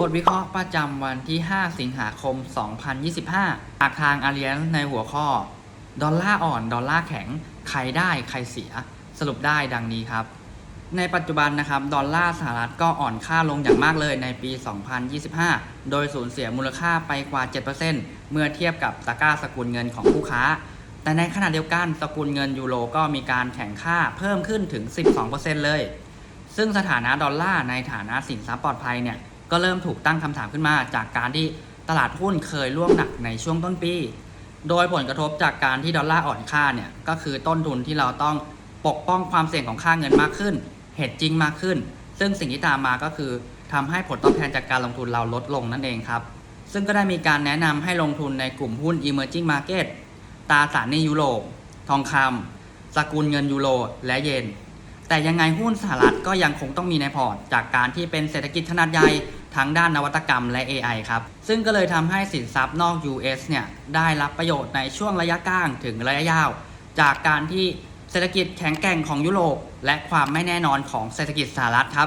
บทวิเคราะห์ประจำวันที่ 5 สิงหาคม 2025 จากทางอาเลียนในหัวข้อ ดอลลาร์อ่อน ดอลลาร์แข็ง ใครได้ใครเสีย สรุปได้ดังนี้ครับ ในปัจจุบันนะครับ ดอลลาร์สหรัฐก็อ่อนค่าลงอย่างมากเลยในปี 2025 โดยสูญเสียมูลค่าไปกว่า 7%เมื่อเทียบกับตะก้าสกุลเงินของผู้ค้า แต่ในขณะเดียวกันสกุลเงินยูโรก็มีการแข่งค่าเพิ่มขึ้นถึง 12%เลย ซึ่งสถานะดอลลาร์ในฐานะสินทรัพย์ปลอดภัยเนี่ย ก็เริ่มถูกตั้งคำถามขึ้นมา จากการที่ตลาดหุ้นเคยร่วงหนักในช่วงต้นปี โดยผลกระทบจากการที่ดอลลาร์อ่อนค่าเนี่ยก็คือต้นทุนที่เราต้องปกป้องความเสี่ยงของค่าเงินมากขึ้น เหตุจริงมากขึ้น ซึ่งสิ่งที่ตามมาก็คือทำให้ผลตอบแทนจากการลงทุนเราลดลงนั่นเองครับ ซึ่งก็ได้มีการแนะนำให้ลงทุนในกลุ่มหุ้น emerging market ตราสารหนี้ยุโรป ทองคำสกุลเงินยูโร และเยน แต่ยังไงหุ้นสหรัฐก็ยังคงต้องมีในพอร์ต จากการที่เป็นเศรษฐกิจขนาดใหญ่ทั้งด้านนวัตกรรมและ AI ครับ ซึ่งก็เลยทำให้สินทรัพย์นอก US เนี่ยได้รับประโยชน์ในช่วงระยะกลางถึงระยะยาว จากการที่เศรษฐกิจแข็งแกร่งของยุโรปและความไม่แน่นอนของเศรษฐกิจสหรัฐครับ